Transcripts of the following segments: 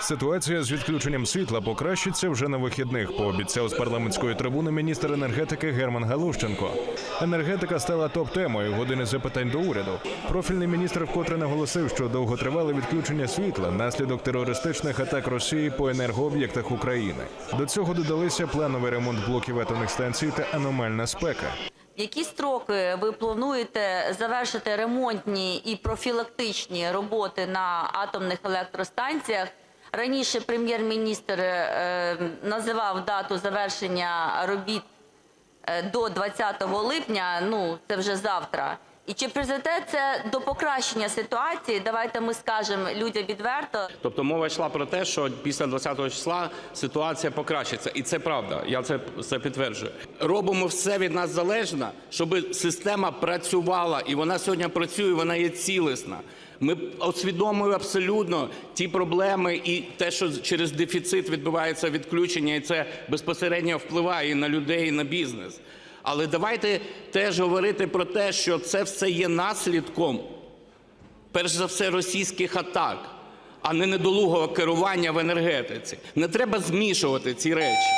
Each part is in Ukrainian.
Ситуація з відключенням світла покращиться вже на вихідних. Пообіцяв з парламентської трибуни міністр енергетики Герман Галущенко. Енергетика стала топ-темою години запитань до уряду. Профільний міністр вкотре наголосив, що довготривале відключення світла наслідок терористичних атак Росії по енергооб'єктах України. До цього додалися плановий ремонт блоків атомних станцій та аномальна спека. Які строки ви плануєте завершити ремонтні і профілактичні роботи на атомних електростанціях? Раніше прем'єр-міністр е, називав дату завершення робіт е, до 20 липня. Ну це вже завтра. І чи призведе це до покращення ситуації? Давайте ми скажемо людям відверто. Тобто мова йшла про те, що після 20-го числа ситуація покращиться, і це правда. Я це, це підтверджую. Робимо все від нас залежне, щоб система працювала, і вона сьогодні працює. Вона є цілісна. Ми усвідомлюємо абсолютно ті проблеми і те, що через дефіцит відбувається відключення, і це безпосередньо впливає і на людей, і на бізнес. Але давайте теж говорити про те, що це все є наслідком перш за все російських атак, а не недолугого керування в енергетиці. Не треба змішувати ці речі.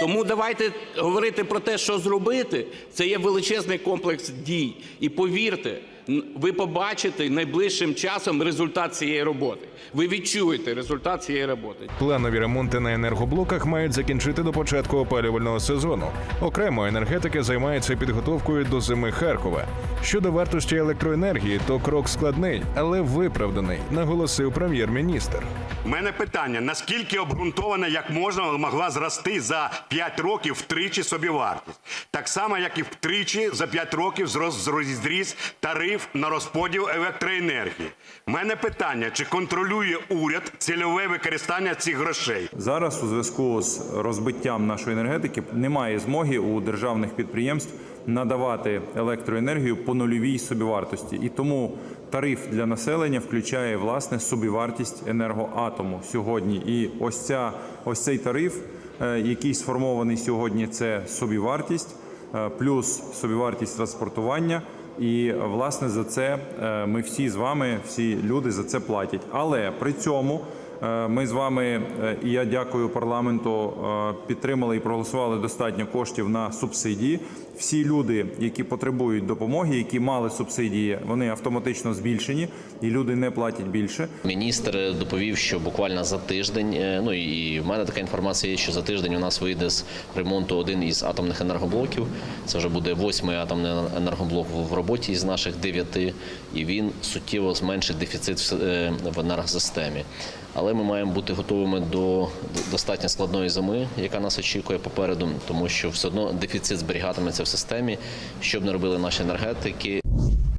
Тому давайте говорити про те, що зробити. Це є величезний комплекс дій. І повірте, ви побачите найближчим часом результат цієї роботи. Ви відчуєте результат цієї роботи. Планові ремонти на енергоблоках мають закінчити до початку опалювального сезону. Окремо енергетики займаються підготовкою до зими Харкова. Щодо вартості електроенергії, то крок складний, але виправданий, наголосив прем'єр-міністр. У мене питання: наскільки обґрунтована, як можна могла зрости за 5 років втричі собівартість? Так само, як і втричі за 5 років зрос зріс тариф на розподіл електроенергії. У мене питання: чи контролює уряд цільове використання цих грошей? Зараз у зв'язку з розбиттям нашої енергетики немає змоги у державних підприємств надавати електроенергію по нульовій собівартості, і тому тариф для населення включає власне собівартість енергоатому сьогодні. І ось ця ось цей тариф, е, який сформований сьогодні, це собівартість е, плюс собівартість транспортування. І власне за це е, ми всі з вами, всі люди за це платять. Але при цьому ми з вами, е, і я дякую парламенту, е, підтримали і проголосували достатньо коштів на субсидії. Всі люди, які потребують допомоги, які мали субсидії, вони автоматично збільшені, і люди не платять більше. Міністр доповів, що буквально за тиждень, е, ну і в мене така інформація є, що за тиждень у нас вийде з ремонту один із атомних енергоблоків. Це вже буде восьмий атомний енергоблок в роботі з наших дев'яти, і він суттєво зменшить дефіцит е, в енергосистемі. Але ми маємо бути готовими до достатньо складної зими, яка нас очікує попереду, тому що все одно дефіцит зберігатиметься в системі, що б не робили наші енергетики.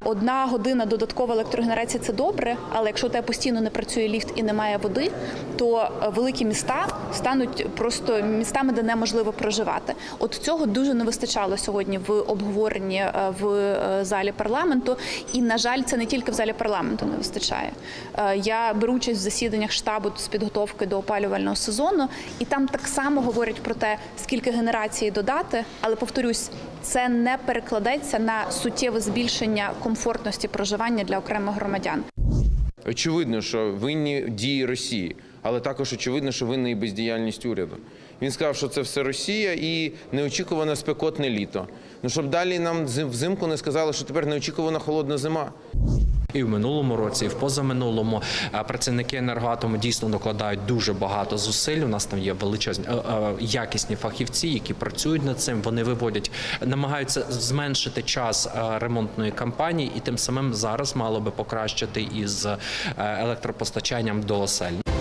Одна година додаткова електрогенерація це добре, але якщо у тебе постійно не працює ліфт і немає води, то е, великі міста стануть просто містами, де неможливо проживати. От цього дуже не вистачало сьогодні в обговоренні е, в е, залі парламенту. І на жаль, це не тільки в залі парламенту не вистачає. Я беру участь в засіданнях штабу з підготовки до опалювального сезону, і там так само говорять про те, скільки генерації додати, але повторюсь, це не перекладеться на суттєве збільшення комфортності проживання для окремих громадян. Очевидно, що винні дії Росії, але також очевидно, що винна і бездіяльність уряду. Він сказав, що це все Росія і неочікуване спекотне літо. Ну щоб далі нам зим- взимку не сказали, що тепер неочікувана холодна зима. І в минулому році, і в позаминулому е, працівники енергоатому дійсно докладають дуже багато зусиль. У нас там є величезні е, е, якісні фахівці, які працюють над цим. Вони виводять, намагаються зменшити час ремонтної кампанії, і тим самим зараз мало би покращити із електропостачанням до осель.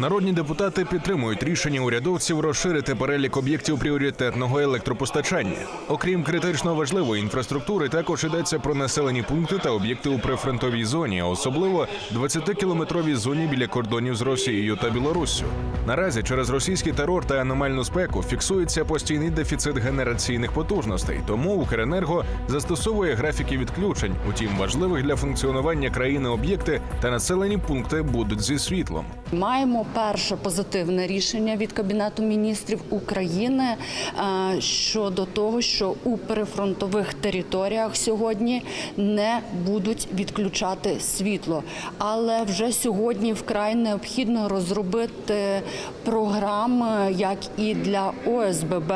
Народні депутати підтримують рішення урядовців розширити перелік об'єктів пріоритетного електропостачання. Окрім критично важливої інфраструктури, також йдеться про населені пункти та об'єкти у прифронтовій зоні, а особливо 20-кілометровій зоні біля кордонів з Росією та Білоруссю. Наразі через російський терор та аномальну спеку фіксується постійний дефіцит генераційних потужностей. Тому Укренерго застосовує графіки відключень. Утім, важливих для функціонування країни об'єкти та населені пункти будуть зі світлом. Маємо перше позитивне рішення від Кабінету міністрів України е, щодо того, що у прифронтових територіях сьогодні не будуть відключати світло. Але вже сьогодні вкрай необхідно розробити програми як і для ОСББ,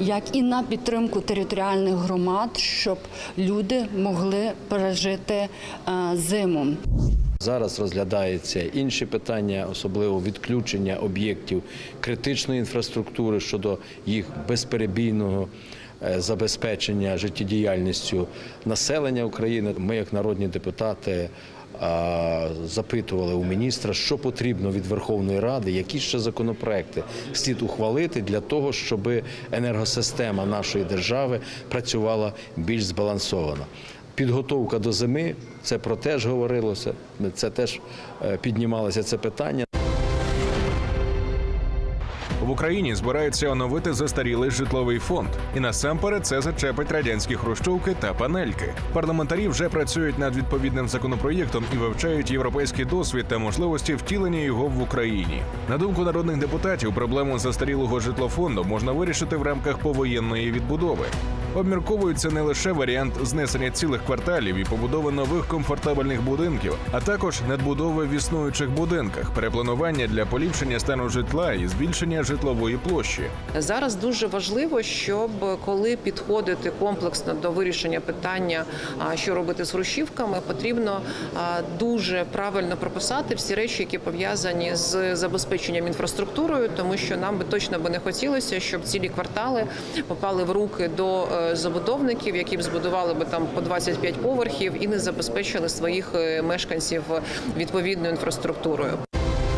як і на підтримку територіальних громад, щоб люди могли пережити е, зиму. Зараз розглядаються інші питання, особливо відключення об'єктів критичної інфраструктури щодо їх безперебійного е, забезпечення життєдіяльністю населення України. Ми, як народні депутати, запитували у міністра, що потрібно від Верховної Ради, які ще законопроекти слід ухвалити для того, щоб енергосистема нашої держави працювала більш збалансовано. Підготовка до зими це про теж говорилося. Це теж е, піднімалося це питання. В Україні збираються оновити застарілий житловий фонд, і насамперед це зачепить радянські хрущовки та панельки. Парламентарі вже працюють над відповідним законопроєктом і вивчають європейський досвід та можливості втілення його в Україні. На думку народних депутатів, проблему застарілого житлофонду можна вирішити в рамках повоєнної відбудови. Обмірковується не лише варіант знесення цілих кварталів і побудови нових комфортабельних будинків, а також надбудови в існуючих будинках, перепланування для поліпшення стану житла і збільшення житлової площі. Зараз дуже важливо, щоб коли підходити комплексно до вирішення питання, що робити з хрущівками, потрібно дуже правильно прописати всі речі, які пов'язані з забезпеченням інфраструктурою, тому що нам би точно би не хотілося, щоб цілі квартали попали в руки до е, забудовників, які б збудували би там по 25 поверхів і не забезпечили своїх е, мешканців відповідною інфраструктурою.